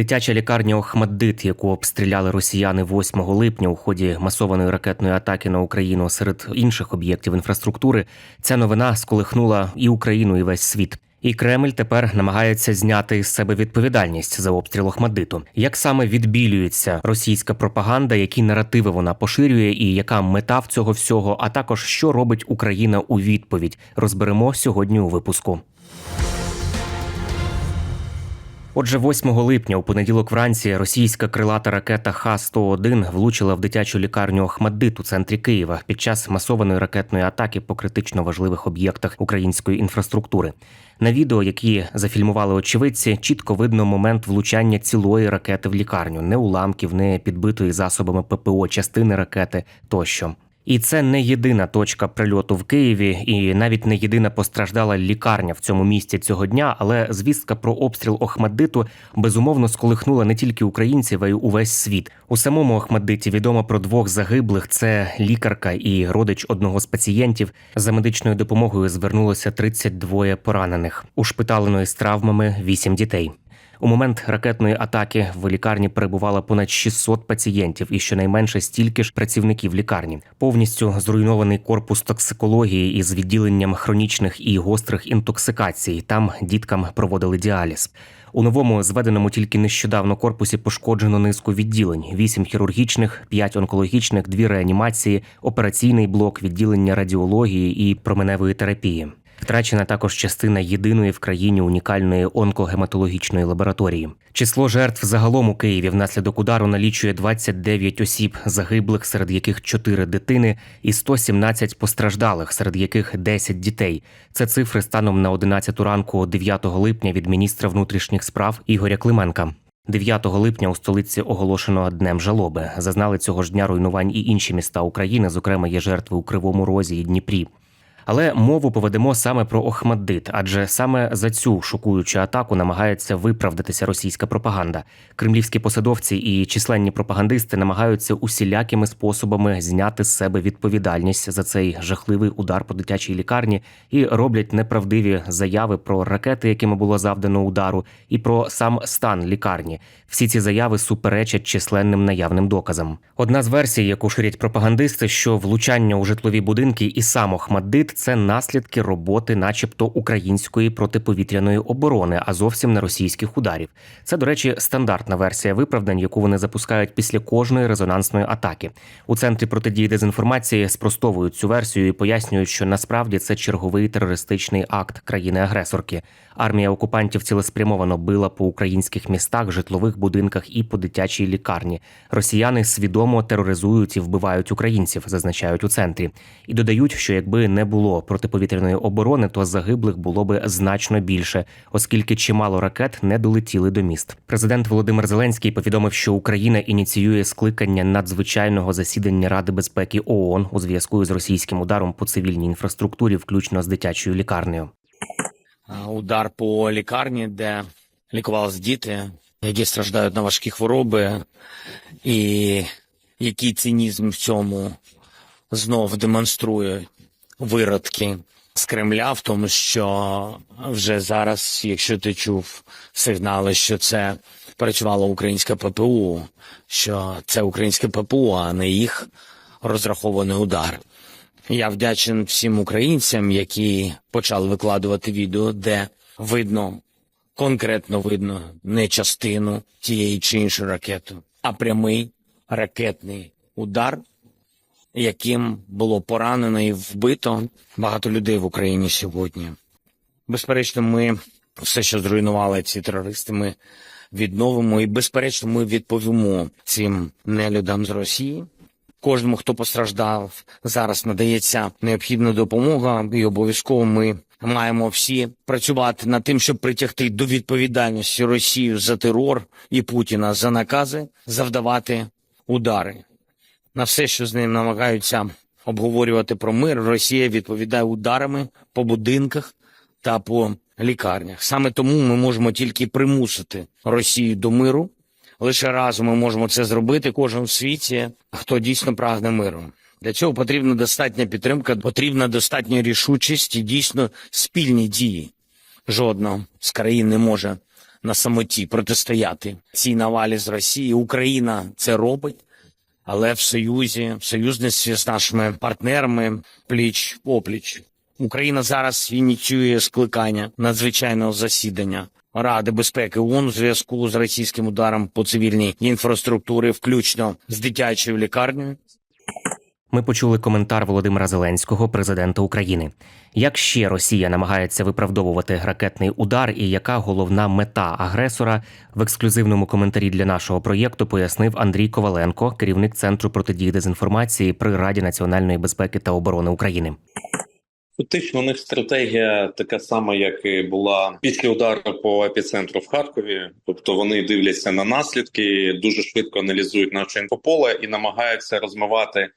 Дитяча лікарня Охмаддит, яку обстріляли росіяни 8 липня у ході масованої ракетної атаки на Україну серед інших об'єктів інфраструктури, ця новина сколихнула і Україну, і весь світ. І Кремль тепер намагається зняти з себе відповідальність за обстріл Охмаддиту. Як саме відбілюється російська пропаганда, які наративи вона поширює, і яка мета в цього всього, а також що робить Україна у відповідь, розберемо сьогодні у випуску. Отже, 8 липня у понеділок вранці російська крилата ракета Х-101 влучила в дитячу лікарню Охмаддит у центрі Києва під час масованої ракетної атаки по критично важливих об'єктах української інфраструктури. На відео, які зафільмували очевидці, чітко видно момент влучання цілої ракети в лікарню, не уламків, не підбитої засобами ППО частини ракети тощо. І це не єдина точка прильоту в Києві, і навіть не єдина постраждала лікарня в цьому місті цього дня. Але звістка про обстріл Охмаддиту безумовно сколихнула не тільки українців, а й увесь світ. У самому Охмаддиті відомо про двох загиблих: це лікарка і родич одного з пацієнтів. За медичною допомогою звернулося 32 поранених. Ушпиталено з травмами 8 дітей. У момент ракетної атаки в лікарні перебувало понад 600 пацієнтів і щонайменше стільки ж працівників лікарні. Повністю зруйнований корпус токсикології із відділенням хронічних і гострих інтоксикацій. Там діткам проводили діаліз. У новому зведеному тільки нещодавно корпусі пошкоджено низку відділень: вісім хірургічних, п'ять онкологічних, дві реанімації, операційний блок, відділення радіології і променевої терапії. Втрачена також частина єдиної в країні унікальної онкогематологічної лабораторії. Число жертв загалом у Києві внаслідок удару налічує 29 осіб, загиблих, серед яких 4 дитини, і 117 постраждалих, серед яких 10 дітей. Це цифри станом на 11 ранку 9 липня від міністра внутрішніх справ Ігоря Клименка. 9 липня у столиці оголошено днем жалоби. Зазнали цього ж дня руйнувань і інші міста України, зокрема є жертви у Кривому Розі і Дніпрі. Але мову поведемо саме про Охмаддит, адже саме за цю шокуючу атаку намагається виправдатися російська пропаганда. Кремлівські посадовці і численні пропагандисти намагаються усілякими способами зняти з себе відповідальність за цей жахливий удар по дитячій лікарні і роблять неправдиві заяви про ракети, якими було завдано удару, і про сам стан лікарні. Всі ці заяви суперечать численним наявним доказам. Одна з версій, яку ширять пропагандисти, що влучання у житлові будинки і сам Охмаддит – це наслідки роботи, начебто, української протиповітряної оборони, а зовсім не російських ударів. Це, до речі, стандартна версія виправдань, яку вони запускають після кожної резонансної атаки. У центрі протидії дезінформації спростовують цю версію і пояснюють, що насправді це черговий терористичний акт країни-агресорки. Армія окупантів цілеспрямовано била по українських містах, житлових будинках і по дитячій лікарні. Росіяни свідомо тероризують і вбивають українців, зазначають у центрі, і додають, що якби не було протиповітряної оборони, то загиблих було би значно більше, оскільки чимало ракет не долетіли до міст. Президент Володимир Зеленський повідомив, що Україна ініціює скликання надзвичайного засідання Ради безпеки ООН у зв'язку з російським ударом по цивільній інфраструктурі, включно з дитячою лікарнею. Удар по лікарні, де лікувалися діти, які страждають на важкі хвороби, і який цинізм в цьому знов демонструє виродки з Кремля, в тому, що вже зараз, якщо ти чув сигнали, що це працювало українське ППУ, що це українське ППУ, а не їх розрахований удар. Я вдячен всім українцям, які почали викладувати відео, де видно, конкретно видно не частину тієї чи іншої ракети, а прямий ракетний удар, яким було поранено і вбито багато людей в Україні сьогодні. Безперечно, ми все, що зруйнували ці терористи, ми відновимо і, безперечно, ми відповімо цим нелюдам з Росії. Кожному, хто постраждав, зараз надається необхідна допомога, і обов'язково ми маємо всі працювати над тим, щоб притягти до відповідальності Росію за терор і Путіна за накази, завдавати удари. На все, що з ним намагаються обговорювати про мир, Росія відповідає ударами по будинках та по лікарнях. Саме тому ми можемо тільки примусити Росію до миру. Лише разом ми можемо це зробити. Кожен в світі, хто дійсно прагне миру. Для цього потрібна достатня підтримка, потрібна достатня рішучість і дійсно спільні дії. Жодна з країн не може на самоті протистояти цій навалі з Росії. Україна це робить, але в союзі, в союзництві з нашими партнерами пліч опліч. Україна зараз ініціює скликання надзвичайного засідання Ради безпеки ООН у зв'язку з російським ударом по цивільній інфраструктурі, включно з дитячою лікарнею. Ми почули коментар Володимира Зеленського, президента України. Як ще Росія намагається виправдовувати ракетний удар, і яка головна мета агресора в ексклюзивному коментарі для нашого проєкту пояснив Андрій Коваленко, керівник центру протидії дезінформації при Раді національної безпеки та оборони України. Фактично, у них стратегія така сама, як і була після удару по епіцентру в Харкові. Тобто вони дивляться на наслідки, дуже швидко аналізують наше інфополе і намагаються розмивати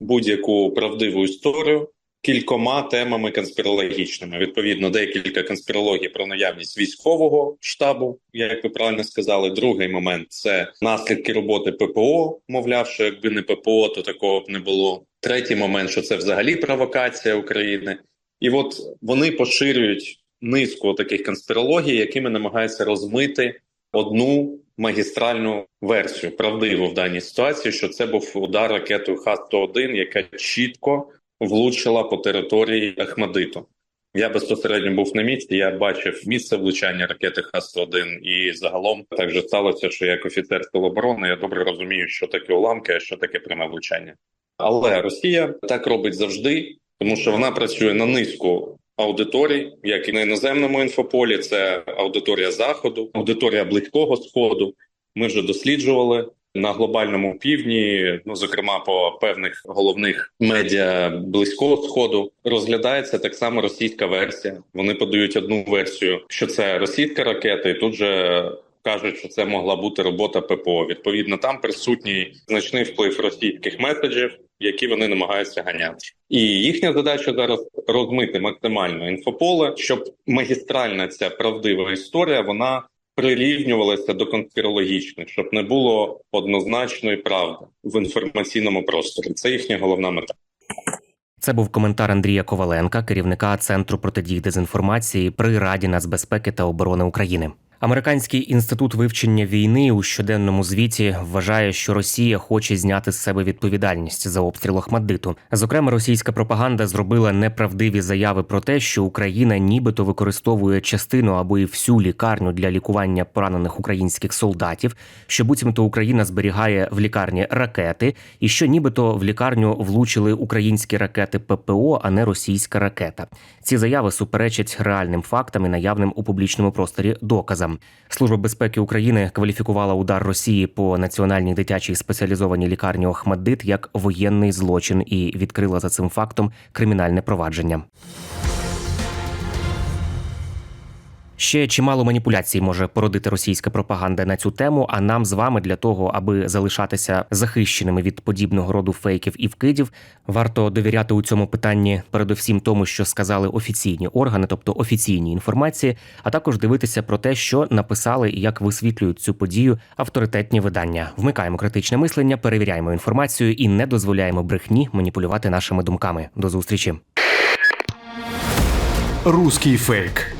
будь-яку правдиву історію кількома темами конспірологічними. Відповідно, декілька конспірологій про наявність військового штабу, як ви правильно сказали. Другий момент це наслідки роботи ППО. Мовляв, що якби не ППО, то такого б не було. Третій момент, що це взагалі провокація України, і от вони поширюють низку таких конспірологій, якими намагаються розмити одну магістральну версію, правдиву в даній ситуації, що це був удар ракетою Х-101, яка чітко влучила по території Ахмадиту. Я безпосередньо був на місці. Я бачив місце влучання ракети Х-101 і загалом так же сталося, що як офіцер оборони я добре розумію, що таке уламки, а що таке пряме влучання. Але Росія так робить завжди, тому що вона працює на низку аудиторій, як і на іноземному інфополі. Це аудиторія заходу, аудиторія близького сходу. Ми вже досліджували на глобальному півдні, ну зокрема по певних головних медіа близького сходу, розглядається так само російська версія. Вони подають одну версію, що це російська ракета, і тут же кажуть, що це могла бути робота ППО. Відповідно, там присутній значний вплив російських меседжів, які вони намагаються ганяти. І їхня задача зараз розмити максимально інфополе, щоб магістральна ця правдива історія вона прирівнювалася до конспірологічних, щоб не було однозначної правди в інформаційному просторі. Це їхня головна мета. Це був коментар Андрія Коваленка, керівника центру протидії дезінформації при Раді нацбезпеки та оборони України. Американський інститут вивчення війни у щоденному звіті вважає, що Росія хоче зняти з себе відповідальність за обстріл Охмаддиту. Зокрема, російська пропаганда зробила неправдиві заяви про те, що Україна нібито використовує частину або і всю лікарню для лікування поранених українських солдатів, що буцімто Україна зберігає в лікарні ракети, і що нібито в лікарню влучили українські ракети ППО, а не російська ракета. Ці заяви суперечать реальним фактам і наявним у публічному просторі доказам. Служба безпеки України кваліфікувала удар Росії по національній дитячій спеціалізованій лікарні Охмаддит як воєнний злочин і відкрила за цим фактом кримінальне провадження. Ще чимало маніпуляцій може породити російська пропаганда на цю тему. А нам з вами для того, аби залишатися захищеними від подібного роду фейків і вкидів, варто довіряти у цьому питанні передусім тому, що сказали офіційні органи, тобто офіційні інформації, а також дивитися про те, що написали і як висвітлюють цю подію авторитетні видання. Вмикаємо критичне мислення, перевіряємо інформацію і не дозволяємо брехні маніпулювати нашими думками. До зустрічі. Руський фейк.